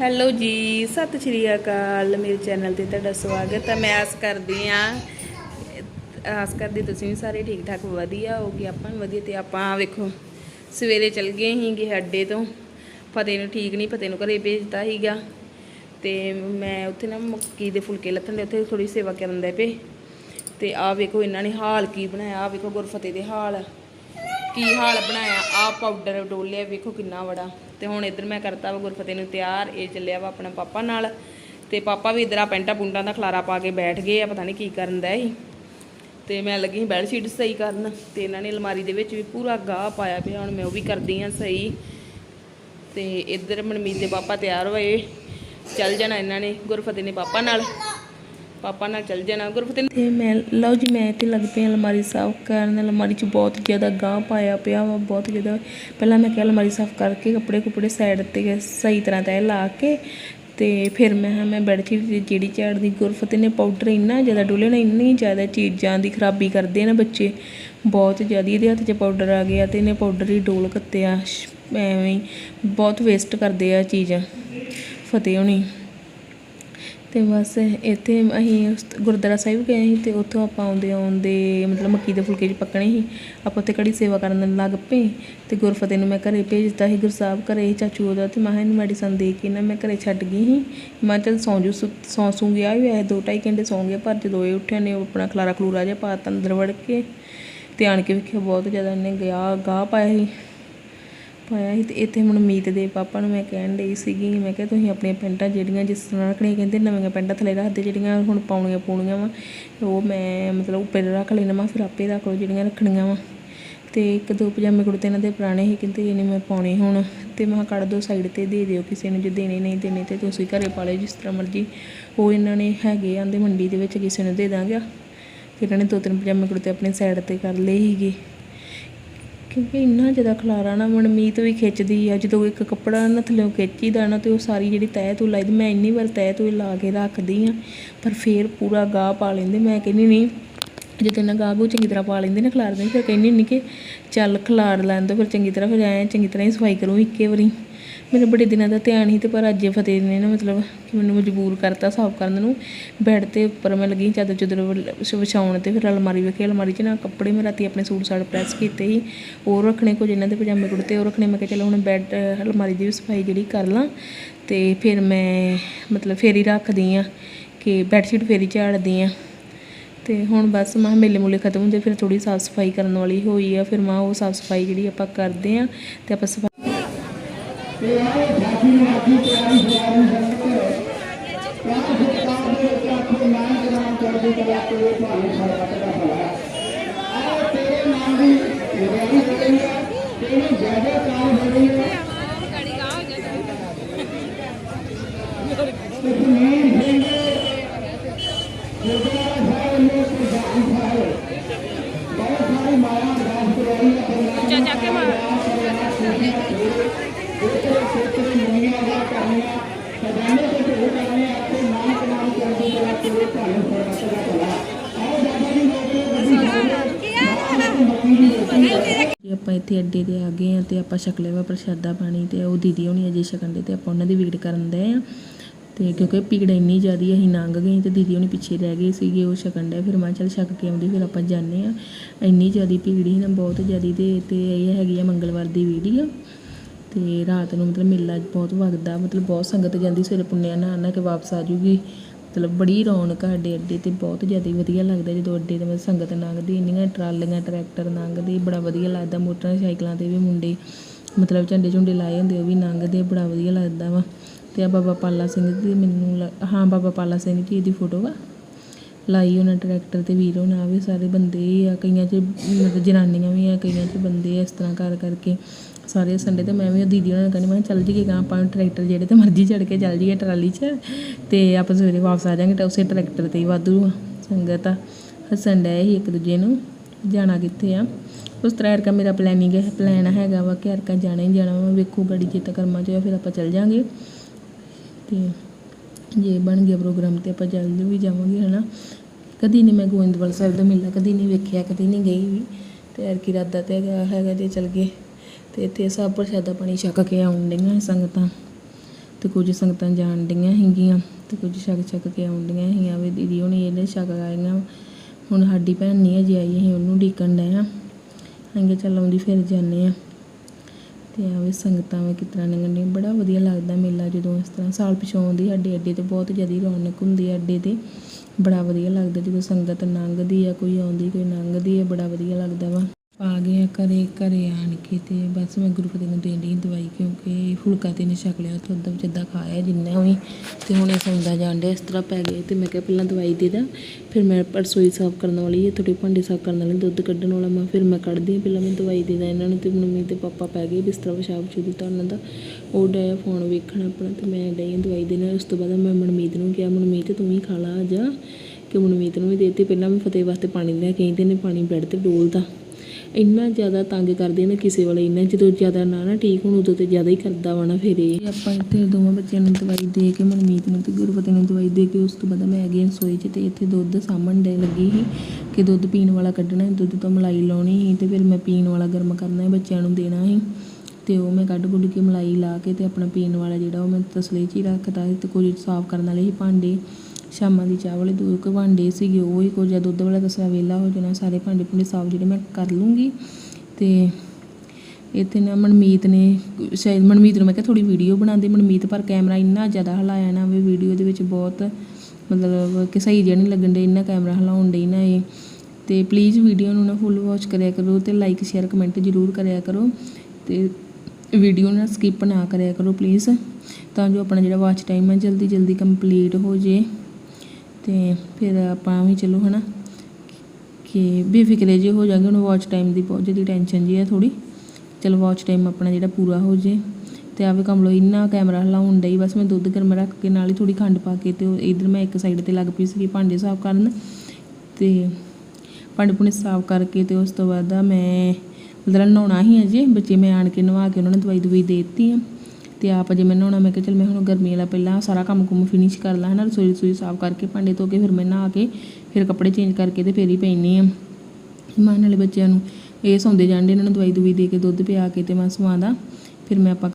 Hello ਜੀ, ਸਤਿ ਸ਼੍ਰੀ ਅਕਾਲ। ਮੇਰੇ ਚੈਨਲ ਤੇ ਤੁਹਾਡਾ ਸਵਾਗਤ ਹੈ। ਮੈਂ ਆਸ ਕਰਦੀ ਆ ਆਸ ਕਰਦੀ ਤੁਸੀਂ ਵੀ ਸਾਰੇ ਠੀਕ ਠਾਕ ਵਧੀਆ ਹੋਗੇ ਆਪਾਂ ਵੀ ਵਧੀਆ ਤੇ ਆਪਾਂ ਵੇਖੋ, ਸਵੇਰੇ ਚਲ ਗਏ ਸੀਗੇ ਅੱਡੇ ਤੋਂ। ਫਤਿਹ ਨੂੰ ਠੀਕ ਨਹੀਂ ਫਤਿਹ ਨੂੰ ਘਰੇ ਭੇਜਤਾ ਸੀਗਾ। ਤੇ ਮੈਂ ਉੱਥੇ ਨਾ ਮੱਕੀ ਦੇ ਫੁਲਕੇ ਲੱਥਣ ਦੇ ਉੱਥੇ ਥੋੜੀ ਸੇਵਾ ਕਰਨ ਦੇ ਪਏ। ਤੇ ਆਹ ਵੇਖੋ ਇਹਨਾਂ ਨੇ ਹਾਲ ਕੀ ਬਣਾਇਆ, ਆਹ ਵੇਖੋ ਗੁਰਫਤਿਹ ਦੇ ਹਾਲ। ਕੀ ਹਾਲ ਬਣਾਇਆ, ਆਹ ਪਾਊਡਰ ਡੋਲਿਆ, ਵੇਖੋ ਕਿੰਨਾ ਬੜਾ ਤੇ ਹੁਣ ਇੱਧਰ ਮੈਂ ਕਰਤਾ ਵਾ ਗੁਰਫਤਿਹ ਨੂੰ ਤਿਆਰ, ਇਹ ਚੱਲਿਆ ਵਾ ਆਪਣਾ ਪਾਪਾ ਨਾਲ। ਤੇ ਪਾਪਾ ਵੀ ਇੱਧਰ ਆ ਪੈਂਟਾ ਪੁੰਟਾਂ ਦਾ ਖਲਾਰਾ ਪਾ ਕੇ ਬੈਠ ਗਏ ਆ, ਪਤਾ ਨਹੀਂ ਕੀ ਕਰਨ ਦਾ ਸੀ। ਤੇ ਮੈਂ ਲੱਗੀ ਸੀ ਬੈੱਡ ਸ਼ੀਟ ਸਹੀ ਕਰਨ, ਤੇ ਇਹਨਾਂ ਨੇ ਅਲਮਾਰੀ ਦੇ ਵਿੱਚ ਵੀ ਪੂਰਾ ਗਾਹ ਪਾਇਆ ਪਿਆ, ਹੁਣ ਮੈਂ ਉਹ ਵੀ ਕਰਦੀ ਆ ਸਹੀ। ਤੇ ਇੱਧਰ ਮਨਮੀਤ ਦੇ ਪਾਪਾ ਤਿਆਰ ਹੋਏ, ਚੱਲ ਜਾਣਾ ਇਹਨਾਂ ਨੇ ਗੁਰਫਤਿਹ ਨੇ ਪਾਪਾ ਨਾਲ। ਪਾਪਾ ਨਾਲ ਚੱਲ ਜਾਣਾ ਗੁਰਫਤਿਹ ਨੇ ਤੇ ਮੈਂ, ਲਓ ਜੀ, ਮੈਂ ਤੇ ਲੱਗ ਪਈ ਅਲਮਾਰੀ ਸਾਫ਼ ਕਰਨ। ਅਲਮਾਰੀ 'ਚ ਬਹੁਤ ਜ਼ਿਆਦਾ ਗਾਹ ਪਾਇਆ ਪਿਆ ਵਾ, ਬਹੁਤ ਜ਼ਿਆਦਾ। ਪਹਿਲਾਂ ਮੈਂ ਕਿਹਾ ਅਲਮਾਰੀ ਸਾਫ਼ ਕਰਕੇ ਕੱਪੜੇ ਕੁਪੜੇ ਸਾਈਡ ਤੇ ਸਹੀ ਤਰ੍ਹਾਂ ਤੈ ਲਾ ਕੇ ਤੇ ਫਿਰ ਮੈਂ ਮੈਂ ਬੈਡਸ਼ੀਟ ਦੀ ਜਿਹੜੀ ਝਾੜਦੀ ਗੁਰਫਤਿਹ ਨੇ ਪਾਊਡਰ ਇੰਨਾ ਜ਼ਿਆਦਾ ਡੋਲਿਆ ਨਾ, ਇੰਨੀ ਜ਼ਿਆਦਾ ਚੀਜ਼ਾਂ ਦੀ ਖਰਾਬੀ ਕਰਦੇ ਆ ਨਾ ਬੱਚੇ। ਬਹੁਤ ਜ਼ਿਆਦਾ ਇਹਦੇ ਹੱਥ 'ਚ ਪਾਊਡਰ ਆ ਗਿਆ ਤੇ ਇਹਨੇ ਪਾਊਡਰ ਹੀ ਡੋਲ ਕੱਤਿਆ। ਸ਼- ਐਵੇਂ ਬਹੁਤ ਵੇਸਟ ਕਰਦੇ ਆ ਚੀਜ਼। ਫਤਿਹ ਹੋਣੀ। ਅਤੇ ਬਸ ਇੱਥੇ ਅਸੀਂ ਉਸ ਗੁਰਦੁਆਰਾ ਸਾਹਿਬ ਗਏ ਸੀ ਅਤੇ ਉੱਥੋਂ ਆਪਾਂ ਆਉਂਦੇ ਆਉਂਦੇ ਮਤਲਬ ਮੱਕੀ ਦੇ ਫੁਲਕੇ 'ਚ ਪੱਕਣੇ ਸੀ। ਆਪਾਂ ਉੱਥੇ ਘੜੀ ਸੇਵਾ ਕਰਨ ਲੱਗ ਪਏ ਅਤੇ ਗੁਰਫਤਿਹ ਨੂੰ ਮੈਂ ਘਰ ਭੇਜ ਦਿੱਤਾ ਸੀ। ਗੁਰਸਾਹਿਬ ਘਰ ਸੀ, ਚਾਚੂ ਉਹਦਾ ਅਤੇ ਮੈਂ ਕਿਹਾ ਇਹਨੂੰ ਮੈਡੀਸਨ ਦੇ ਕੇ ਨਾ ਮੈਂ ਘਰ ਛੱਡ ਗਈ ਸੀ। ਮੈਂ ਚੱਲ ਸੌਂ ਜੂ ਸੌਂ ਸੂੰ ਗਿਆ ਵੀ ਵੈਸੇ, ਦੋ ਢਾਈ ਘੰਟੇ ਸੌਂ ਗਿਆ, ਪਰ ਜਦੋਂ ਇਹ ਉੱਠਿਆ ਨੇ ਉਹ ਆਪਣਾ ਖਲਾਰਾ ਖਲੂਰਾ ਜਿਹਾ ਪਾਤਾ ਅੰਦਰ ਵੜ ਕੇ ਅਤੇ ਆਣ ਕੇ ਵੇਖਿਆ ਬਹੁਤ ਜ਼ਿਆਦਾ ਇਹਨੇ ਗਿਆ, ਗਾਹ ਪਾਇਆ ਸੀ। ਪਾਇਆ ਸੀ ਤੇ ਇੱਥੇ ਹੁਣ ਮੀਤ ਦੇ ਪਾਪਾ ਨੂੰ ਮੈਂ ਕਹਿਣ ਡਈ ਸੀਗੀ, ਮੈਂ ਕਿਹਾ ਤੁਸੀਂ ਆਪਣੀਆਂ ਪੈਂਟਾਂ ਜਿਹੜੀਆਂ ਜਿਸ ਤਰ੍ਹਾਂ ਰੱਖਣੀਆਂ, ਕਹਿੰਦੇ ਨਵੀਆਂ ਪੈਂਟਾਂ ਥੱਲੇ ਰੱਖਦੇ ਜਿਹੜੀਆਂ ਹੁਣ ਪਾਉਣੀਆਂ ਪਾਉਣੀਆਂ ਵਾ। ਉਹ ਮੈਂ ਮਤਲਬ ਉੱਪਰ ਰੱਖ ਲੈਣਾ ਵਾ, ਫਿਰ ਆਪੇ ਰੱਖ ਲਓ ਜਿਹੜੀਆਂ ਰੱਖਣੀਆਂ ਵਾ। ਤੇ ਇੱਕ ਦੋ ਪਜਾਮੇ ਕੁੜਤੇ ਇਹਨਾਂ ਦੇ ਪੁਰਾਣੇ ਸੀ, ਕਹਿੰਦੇ ਇਹ ਨਹੀਂ ਮੈਂ ਪਾਉਣੇ ਹੁਣ। ਤੇ ਮੈਂ ਕਿਹਾ ਕੱਢ ਦੋ ਸਾਈਡ ਤੇ, ਦੇ ਦਿਓ ਕਿਸੇ ਨੂੰ ਜੇ ਦੇਣੇ ਨਹੀਂ, ਦੇਣੇ ਤੇ ਤੁਸੀਂ ਘਰੇ ਪਾ ਲਿਓ ਜਿਸ ਤਰ੍ਹਾਂ ਮਰਜ਼ੀ। ਉਹ ਇਹਨਾਂ ਨੇ ਹੈਗੇ ਆਂਦੇ ਮੰਡੀ ਦੇ ਵਿੱਚ ਕਿਸੇ ਨੂੰ ਦੇ ਦਾਂਗਾ। ਤੇ ਇਹਨਾਂ ਨੇ ਦੋ ਤਿੰਨ ਪਜਾਮੇ ਕੁੜਤੇ ਆਪਣੇ ਸਾਈਡ ਤੇ ਕਰ ਲਏ ਸੀਗੇ। ਕਿਉਂਕਿ ਇੰਨਾ ਜ਼ਿਆਦਾ ਖਲਾਰਾ ਨਾ ਮਨਮੀਤ ਵੀ ਖਿੱਚਦੀ ਆ। ਜਦੋਂ ਇੱਕ ਕੱਪੜਾ ਨਾ ਥੱਲੇੋਂ ਖਿੱਚੀਦਾ ਨਾ ਤੇ ਉਹ ਸਾਰੀ ਜਿਹੜੀ ਤਹਿ ਤੋਂ ਲਾਈਦੀ ਮੈਂ ਇੰਨੀ ਵਾਰ ਤਹਿ ਤੋਂ ਲਾ ਕੇ ਰੱਖਦੀ ਆ, ਪਰ ਫੇਰ ਪੂਰਾ ਗਾਹ ਪਾ ਲੈਂਦੇ। ਮੈਂ ਕਹਿੰਦੀ, ਨਹੀਂ ਜਦੋਂ ਨਾ ਗਾਹ ਗੂ ਚੰਗੀ ਤਰ੍ਹਾਂ ਪਾ ਲੈਂਦੇ ਨਾ, ਖਲਾਰਦੇ ਫਿਰ ਕਹਿੰਦੀ ਹੁੰਦੀ ਕਿ ਚੱਲ ਖਲਾਰ ਲੈਣ ਦੋ, ਫਿਰ ਚੰਗੀ ਤਰ੍ਹਾਂ ਫਿਰ ਐਂ ਚੰਗੀ ਤਰ੍ਹਾਂ ਹੀ ਸਫ਼ਾਈ ਕਰੂੰ ਇੱਕੇ ਵਾਰੀ। ਮੈਨੂੰ ਬੜੇ ਦਿਨਾਂ ਦਾ ਧਿਆਨ ਸੀ ਤੇ ਪਰ ਅੱਜ ਫਤਿਹ ਨੇ ਨਾ, ਮਤਲਬ ਕਿ ਮੈਨੂੰ ਮਜਬੂਰ ਕਰਤਾ ਸਾਫ਼ ਕਰਨ ਨੂੰ। ਬੈੱਡ ਤੇ ਉੱਪਰ ਮੈਂ ਲੱਗੀ, ਚਾਦਰ ਚੁਦਰ ਵਿਛਾਉਣ ਤੇ ਫਿਰ ਅਲਮਾਰੀ ਵੇਖੀ, ਅਲਮਾਰੀ 'ਚ ਨਾ ਕੱਪੜੇ ਮੈਂ ਰਾਤੀ ਆਪਣੇ ਸੂਟ ਸਾੜ ਪ੍ਰੈਸ ਕੀਤੇ ਸੀ। ਉਹ ਰੱਖਣੇ ਕੁਝ ਇਹਨਾਂ ਦੇ ਪਜਾਮੇ ਕੁੜਤੇ, ਉਹ ਰੱਖਣੇ, ਮੈਂ ਕਿਹਾ ਚਲੋ ਹੁਣ ਬੈੱਡ, ਅਲਮਾਰੀ ਦੀ ਵੀ ਸਫ਼ਾਈ ਜਿਹੜੀ ਕਰ ਲਾਂ। ਤੇ ਫਿਰ ਮੈਂ ਮਤਲਬ ਫੇਰ ਹੀ ਰੱਖਦੀ ਆ ਕਿ ਬੈੱਡ ਸ਼ੀਟ ਫੇਰ ਹੀ ਝਾੜਦੀ ਆ ਤੇ ਹੁਣ ਬਸ ਮੈਂ ਕਿਹਾ ਮੇਲੇ ਮੂਲੇ ਖਤਮ ਹੁੰਦੇ, ਫਿਰ ਥੋੜੀ ਸਾਫ਼ ਸਫ਼ਾਈ ਕਰਨ ਵਾਲੀ ਹੋਈ ਆ, ਫਿਰ ਮੈਂ ਉਹ ਸਾਫ਼ ਸਫ਼ਾਈ ਜਿਹੜੀ ਆਪਾਂ ਕਰਦੇ ਆ ਤੇ ਆਪਾਂ ਸਫ਼ਾਈ ਜੀ ਆਪਾਂ ਇੱਥੇ ਅੱਡੇ ਤੇ ਆ ਗਏ ਆ ਤੇ ਆਪਾਂ ਛਕ ਲਿਆ ਵਾ ਪ੍ਰਸ਼ਾਦਾ ਪਾਣੀ ਤੇ ਉਹ ਦੀਦੀ ਹੋਣੀ ਅਜੇ ਛਕਣ ਦੇ ਤੇ ਆਪਾਂ ਉਹਨਾਂ ਦੀ ਵੇਟ ਕਰਨ ਦੇ ਆ ਤੇ ਕਿਉਂਕਿ ਭੀੜ ਇੰਨੀ ਜ਼ਿਆਦੀ ਅਸੀਂ ਲੰਘ ਗਏ ਤੇ ਦੀਦੀ ਹੋਣੀ ਪਿੱਛੇ ਰਹਿ ਗਏ ਸੀਗੇ, ਉਹ ਛਕਣ ਦੇ, ਫਿਰ ਮੈਂ ਚੱਲ ਛਕ ਕੇ ਆਉਂਦੀ, ਫਿਰ ਆਪਾਂ ਜਾਂਦੇ ਆ ਇੰਨੀ ਜ਼ਿਆਦੀ ਭੀੜ ਸੀ ਨਾ, ਬਹੁਤ ਜ਼ਿਆਦੀ ਤੇ ਤੇ ਇਹ ਹੈਗੀ ਆ ਮੰਗਲਵਾਰ ਦੀ ਵੀਡੀਓ। ਤੇ ਰਾਤ ਨੂੰ ਮਤਲਬ ਮੇਲਾ ਬਹੁਤ ਵਗਦਾ ਮਤਲਬ ਬਹੁਤ ਸੰਗਤ ਜਾਂਦੀ, ਸਵੇਰੇ ਪੁੰਨਿਆ ਨਹਾ ਨਾ ਕੇ ਵਾਪਸ ਆ ਜੂਗੀ। ਮਤਲਬ ਬੜੀ ਰੌਣਕ ਸਾਡੇ ਅੱਡੇ ਤੇ, ਬਹੁਤ ਜ਼ਿਆਦਾ ਵਧੀਆ ਲੱਗਦਾ ਜਦੋਂ ਅੱਡੇ ਤੇ ਮਤਲਬ ਸੰਗਤ ਲੰਘਦੀ, ਇੰਨੀਆਂ ਟਰਾਲੀਆਂ, ਟਰੈਕਟਰ ਲੰਘਦੇ, ਬੜਾ ਵਧੀਆ ਲੱਗਦਾ, ਮੋਟਰਸਾਈਕਲਾਂ ਤੇ ਵੀ ਮੁੰਡੇ ਮਤਲਬ ਝੰਡੇ ਝੁੰਡੇ ਲਾਏ ਹੁੰਦੇ, ਉਹ ਵੀ ਲੰਘਦੇ, ਬੜਾ ਵਧੀਆ ਲੱਗਦਾ ਵਾ। ਤੇ ਆ ਬਾਬਾ ਪਾਲਾ ਸਿੰਘ ਦੀ ਮੈਨੂੰ ਲ- ਹਾਂ, ਬਾਬਾ ਪਾਲਾ ਸਿੰਘ ਜੀ ਦੀ ਫੋਟੋ ਵਾ। ਲਾਈ ਉਹਨਾਂ ਟਰੈਕਟਰ ਤੇ ਵੀਰ ਉਹਨਾਂ ਵੀ ਸਾਰੇ ਬੰਦੇ ਹੀ ਆ, ਕਈਆਂ 'ਚ ਮਤਲਬ ਜਨਾਨੀਆਂ ਵੀ ਆ, ਕਈਆਂ 'ਚ ਬੰਦੇ ਆ, ਇਸ ਤਰ੍ਹਾਂ ਕਰ ਕਰਕੇ। ਸਾਰੇ ਸੰਡੇ ਤੇ ਮੈਂ ਵੀ ਉਹ ਦੀਦੀ ਉਹਨਾਂ ਨੂੰ ਕਹਿੰਦੀ, ਮੈਂ ਕਿਹਾ ਚੱਲ ਜੀਏ ਗਾ ਆਪਾਂ ਟਰੈਕਟਰ ਜਿਹੜੇ ਤੇ ਮਰਜ਼ੀ ਚੜ ਕੇ ਚੱਲ ਜੀਏ ਟਰਾਲੀ 'ਚ ਤੇ ਆਪਾਂ ਸਵੇਰੇ ਵਾਪਸ ਆ ਜਾਾਂਗੇ ਤਾਂ ਉਸੇ ਟਰੈਕਟਰ ਤੇ ਹੀ ਵਾਧੂ ਆ। ਸੰਗਤ ਆ। ਹੱਸਣ ਡਏ ਹੀ ਇੱਕ ਦੂਜੇ ਨੂੰ, ਜਾਣਾ ਕਿੱਥੇ ਆ? ਉਸ ਤਰ੍ਹਾਂ ਕਰਕੇ ਮੇਰਾ ਪਲੈਨਿੰਗ ਹੈ ਪਲਾਨ ਹੈਗਾ ਵਾ ਕਿ ਹਰਕਾ ਜਾਣਾ ਹੀ ਜਾਣਾ ਵਾ, ਵੇਖੋ ਗੜੀ ਜੇ ਤਾਂ ਕਰਮਾਂ 'ਚ ਆ ਫਿਰ ਆਪਾਂ ਚੱਲ ਜਾਾਂਗੇ। ਤੇ ਜੇ ਬਣ ਗਿਆ ਪ੍ਰੋਗਰਾਮ ਤੇ ਆਪਾਂ ਜਲਦੀ ਵੀ ਜਾਵਾਂਗੇ, ਹਨਾ? ਕਦੀ ਨਹੀਂ ਮੈਂ ਗੋਇੰਦਵਾਲ ਸਾਹਿਬ ਦਾ ਮੇਲਾ ਕਦੀ ਨਹੀਂ ਵੇਖਿਆ, ਕਦੀ ਨਹੀਂ ਗਈ ਵੀ। ਤੇ ਯਾਰ ਕੀ ਇਰਾਦਾ ਤੇ ਹੈਗਾ ਹੈਗਾ ਜੇ ਚੱਲ ਗਏ। ਤੇ ਇੱਥੇ ਸਭ ਪ੍ਰਸ਼ਾਦਾ ਪਾਣੀ ਛਕ ਕੇ ਆਉਣ ਡਈਆਂ ਸੰਗਤਾਂ। ਤੇ ਕੁਝ ਸੰਗਤਾਂ ਜਾਣ ਡੀਆਂ ਹੈਗੀਆਂ, ਤੇ ਕੁਝ ਛਕ ਛਕ ਕੇ ਆਉਂਦੀਆਂ ਹੈਗੀਆਂ ਵੀ ਦੀਦੀ ਹੁਣੀ ਇਹਨੇ ਛਕ ਆਈਆਂ ਹੁਣ ਸਾਡੀ ਭੈਣ ਨਹੀਂ ਅਜੇ ਆਈ, ਅਸੀਂ ਉਹਨੂੰ ਢੀਕਣ ਡਏ ਆ। ਅਸੀਂ ਚੱਲ ਆਉਂਦੀ ਫਿਰ ਜਾਂਦੇ ਆ। ਤੇ ਆਵੇ ਸੰਗਤਾਂ ਵੇ ਕਿਤਨਾ ਲੰਘਣੀਆਂ ਬੜਾ ਵਧੀਆ ਲੱਗਦਾ ਮੇਲਾ ਜਦੋਂ ਇਸ ਤਰ੍ਹਾਂ ਸਾਲ ਪਿਛੋਂ ਆਉਂਦੀ ਸਾਡੇ ਅੱਡੇ ਤੇ ਬਹੁਤ ਜ਼ਿਆਦਾ ਰੌਣਕ ਹੁੰਦੀ ਹੈ ਅੱਡੇ ਤੇ। ਬੜਾ ਵਧੀਆ ਲੱਗਦਾ ਜਦੋਂ ਸੰਗਤ ਲੰਘਦੀ ਆ, ਕੋਈ ਆਉਂਦੀ, ਕੋਈ ਲੰਘਦੀ ਆ, ਬੜਾ ਵਧੀਆ ਲੱਗਦਾ ਵਾ। ਪਾ ਗਿਆ ਆ ਘਰੇ ਘਰੇ ਆਣ ਕੇ ਤੇ ਬਸ ਮੈਂ ਗੁਰੂ ਫਤਿਹ ਨੂੰ ਦੇਣ ਡਈ ਦਵਾਈ ਕਿਉਂਕਿ ਫੁਲਕਾ ਤੇ ਨਹੀਂ ਛਕ ਲਿਆ ਉੱਥੋਂ ਦਾ ਜਿੱਦਾਂ ਖਾਇਆ ਜਿੰਨਾ ਵੀ, ਤੇ ਹੁਣ ਇਹ ਸੌਂਦਾ ਜਾਣ ਡਿਆ ਇਸ ਤਰ੍ਹਾਂ ਪੈ ਗਿਆ ਤੇ ਮੈਂ ਕਿਹਾ ਪਹਿਲਾਂ ਦਵਾਈ ਦੇ ਦਾਂ, ਫਿਰ ਮੈਂ ਰਸੋਈ ਸਾਫ਼ ਕਰਨ ਵਾਲੀ ਹੈ ਥੋੜੀ ਭਾਂਡੇ ਸਾਫ਼ ਕਰਨ ਵਾਲੇ, ਦੁੱਧ ਕੱਢਣ ਵਾਲਾ ਮੈਂ ਫਿਰ ਮੈਂ ਕੱਢਦੀ ਹਾਂ ਪਹਿਲਾਂ ਮੈਂ ਦਵਾਈ ਦੇ ਦਾਂ ਇਹਨਾਂ ਨੂੰ ਤੇ ਮੰਮੀ ਤੇ ਪਾਪਾ ਪੈ ਗਏ ਬਿਸਤਰਾ ਵਿਛਾ ਵਿਛੂ ਦਿੱਤਾ ਉਹਨਾਂ ਦਾ, ਉਹ ਡਿਆ ਫੋਨ ਵੇਖਣ ਆਪਣਾ ਤੇ ਮੈਂ ਡਈ ਹਾਂ ਦਵਾਈ ਦੇਣਾ, ਉਸ ਤੋਂ ਬਾਅਦ ਮੈਂ ਮਨਮੀਤ ਨੂੰ ਕਿਹਾ, ਮਨਮੀਤ ਤੂੰ ਵੀ ਖਾ ਲਾ ਜਾ ਕਿ ਮਨਮੀਤ ਨੂੰ ਵੀ ਦੇਤੀ, ਪਹਿਲਾਂ ਮੈਂ ਫਤਿਹ ਵਾਸਤੇ ਪਾਣੀ ਲੈ ਕੇ ਆਈ ਤੇ ਇਹਨੇ ਪਾਣੀ ਬੈੱਡ ਤੇ ਡੋਲਦਾ ਇੰਨਾ ਜ਼ਿਆਦਾ ਤੰਗ ਕਰਦੇ ਨੇ ਕਿਸੇ ਵਾਲੇ ਇੰਨਾ, ਜਦੋਂ ਜ਼ਿਆਦਾ ਨਾ ਨਾ ਠੀਕ ਹੁਣ, ਉਦੋਂ ਤੇ ਜ਼ਿਆਦਾ ਹੀ ਕਰਦਾ ਵਾ ਨਾ ਫਿਰ ਇਹ। ਆਪਾਂ ਇੱਥੇ ਦੋਵਾਂ ਬੱਚਿਆਂ ਨੂੰ ਦਵਾਈ ਦੇ ਕੇ, ਮਨਮੀਤ ਨੂੰ ਤੇ ਗੁਰਪਤੀ ਨੂੰ ਦਵਾਈ ਦੇ ਕੇ, ਉਸ ਤੋਂ ਬਾਅਦ ਮੈਂ ਆ ਗਈ ਰਸੋਈ 'ਚ ਤੇ ਇੱਥੇ ਦੁੱਧ ਸਾਹਮਣ ਦੇ ਲੱਗੀ ਸੀ ਕਿ ਦੁੱਧ ਪੀਣ ਵਾਲਾ ਕੱਢਣਾ ਦੁੱਧ ਤੋਂ ਮਲਾਈ ਲਾਉਣੀ ਸੀ ਤੇ ਫਿਰ ਮੈਂ ਪੀਣ ਵਾਲਾ ਗਰਮ ਕਰਨਾ ਹੈ, ਬੱਚਿਆਂ ਨੂੰ ਦੇਣਾ ਸੀ। ਤੇ ਉਹ ਮੈਂ ਕੱਢ ਕੁੱਢ ਕੇ ਮਲਾਈ ਲਾ ਕੇ ਤੇ ਆਪਣਾ ਪੀਣ ਵਾਲਾ ਜਿਹੜਾ ਉਹ ਮੈਂ ਤਸਲੇ 'ਚ ਹੀ ਰੱਖਦਾ ਸੀ ਤੇ ਕੁਝ ਸਾਫ਼ ਕਰਨ ਵਾਲੇ ਸੀ ਭਾਂਡੇ। ਸ਼ਾਮਾਂ ਦੀ ਚਾਹ ਵਾਲੇ ਦੋ ਕੁ ਭਾਂਡੇ ਸੀਗੇ, ਉਹ ਹੀ ਕੁਝ ਦੁੱਧ ਵਾਲਾ ਤਸਲਾ ਵੇਲਾ ਹੋ ਜਾਣਾ, ਸਾਰੇ ਭਾਂਡੇ ਭੁੰਡੇ ਸਾਫ਼ ਜਿਹੜੇ ਮੈਂ ਕਰ ਲੂੰਗੀ। ਤੇ ਇੱਥੇ ਨਾ ਮਨਮੀਤ ਨੇ, ਸ਼ਾਇਦ ਮਨਮੀਤ ਨੂੰ ਮੈਂ ਕਿਹਾ ਥੋੜੀ ਵੀਡੀਓ ਬਣਾ ਮਨਮੀਤ ਪਰ ਕੈਮਰਾ ਇੰਨਾ ਜ਼ਿਆਦਾ ਹਲਾਇਆ ਨਾ ਵੀ ਵੀਡੀਓ ਦੇ ਵਿੱਚ ਬਹੁਤ ਮਤਲਬ ਕਿ ਸਹੀ ਜਿਹਾ ਨਹੀਂ ਲੱਗਣ ਦੇ ਇੰਨਾ ਕੈਮਰਾ ਹਲਾਉਣ ਦੇ ਨਾ ਇਹ। ਤੇ ਪਲੀਜ਼ ਵੀਡੀਓ ਨੂੰ ਨਾ ਫੁੱਲ ਵਾਚ ਕਰਿਆ ਕਰੋ ਤੇ ਲਾਈਕ ਸ਼ੇਅਰ ਕਮੈਂਟ ਜ਼ਰੂਰ ਕਰਿਆ ਕਰੋ। ਤੇ ਵੀਡੀਓ ਨਾ ਸਕਿਪ ਨਾ ਕਰਿਆ ਕਰੋ ਪਲੀਜ਼ ਤਾਂ ਜੋ ਆਪਣਾ ਜਿਹੜਾ ਵਾਚ ਟਾਈਮ ਹੈ ਜਲਦੀ ਜਲਦੀ ਕੰਪਲੀਟ ਹੋ ਜੇ। ਤੇ ਫਿਰ ਆਪਾਂ ਵੀ ਚਲੋ ਹਨਾ, ਕਿ ਬੇਫਿਕਰੇ ਜੇ ਹੋ ਜਾਗੇ, ਹੁਣ ਵਾਚ ਟਾਈਮ ਦੀ ਬਹੁਤ ਜ਼ਿਆਦਾ ਟੈਨਸ਼ਨ ਜੀ ਹੈ ਥੋੜੀ ਚਲੋ ਵਾਚ ਟਾਈਮ ਆਪਣਾ ਜਿਹੜਾ ਪੂਰਾ ਹੋ ਜੇ। ਤੇ ਆਵੇ ਕੰਮ ਇੰਨਾ ਕੈਮਰਾ ਹਲਾਉਣ ਡਈ, ਬਸ ਮੈਂ ਦੁੱਧ ਗਰਮ ਰੱਖ ਕੇ ਨਾਲ ਹੀ ਥੋੜੀ ਖੰਡ ਪਾ ਕੇ ਤੇ ਉਹ ਇਧਰ ਮੈਂ ਇੱਕ ਸਾਈਡ ਤੇ ਲੱਗ ਪਈ ਸੀ ਭਾਂਡੇ ਸਾਫ਼ ਕਰਨ। ਤੇ ਭਾਂਡੇ ਭੁੰਡੇ ਸਾਫ਼ ਕਰਕੇ ਤੇ ਉਸ ਤੋਂ ਬਾਅਦ ਮੈਂ, ਮਤਲਬ ਨਹਾਉਣਾ ਹੀ ਅਜੇ ਬੱਚੇ ਮੈਂ ਆਣ ਕੇ ਨਵਾ ਕੇ ਉਹਨਾਂ ਨੂੰ ਦਵਾਈ ਦਵਾਈ ਦੇ ਦਿੱਤੀ ਆ। ਤੇ ਆਪ ਜੇ ਮੈਂ ਨਹਾਉਣਾ, ਮੈਂ ਕਿਹਾ ਚਲ ਮੈਂ ਹੁਣ ਗਰਮੀ ਵਾਲਾ ਪਹਿਲਾਂ ਸਾਰਾ ਕੰਮ ਕੁਮ ਫਿਨਿਸ਼ ਕਰ ਲਾਂ, ਹਨਾ, ਰਸੋਈ ਰਸੋਈ ਸਾਫ਼ ਕਰਕੇ ਭਾਂਡੇ ਧੋ ਕੇ ਫਿਰ ਮੈਂ ਨਹਾ ਕੇ ਫਿਰ ਕੱਪੜੇ ਚੇਂਜ ਕਰਕੇ ਤੇ ਫੇਰ ਹੀ ਪੈਣੀ ਆ ਮਾਨ ਵਾਲੇ ਬੱਚਿਆਂ ਨੂੰ ਇਹ ਸੌਂਦੇ ਜਾਂਦੇ ਇਹਨਾਂ ਨੂੰ ਦਵਾਈ ਦਵਾਈ ਦੇ ਕੇ ਦੁੱਧ ਪਿਆ ਕੇ ਤੇ ਮੈਂ ਸਵਾਦਾ ਫਿਰ ਮੈਂ ਆਪਾਂ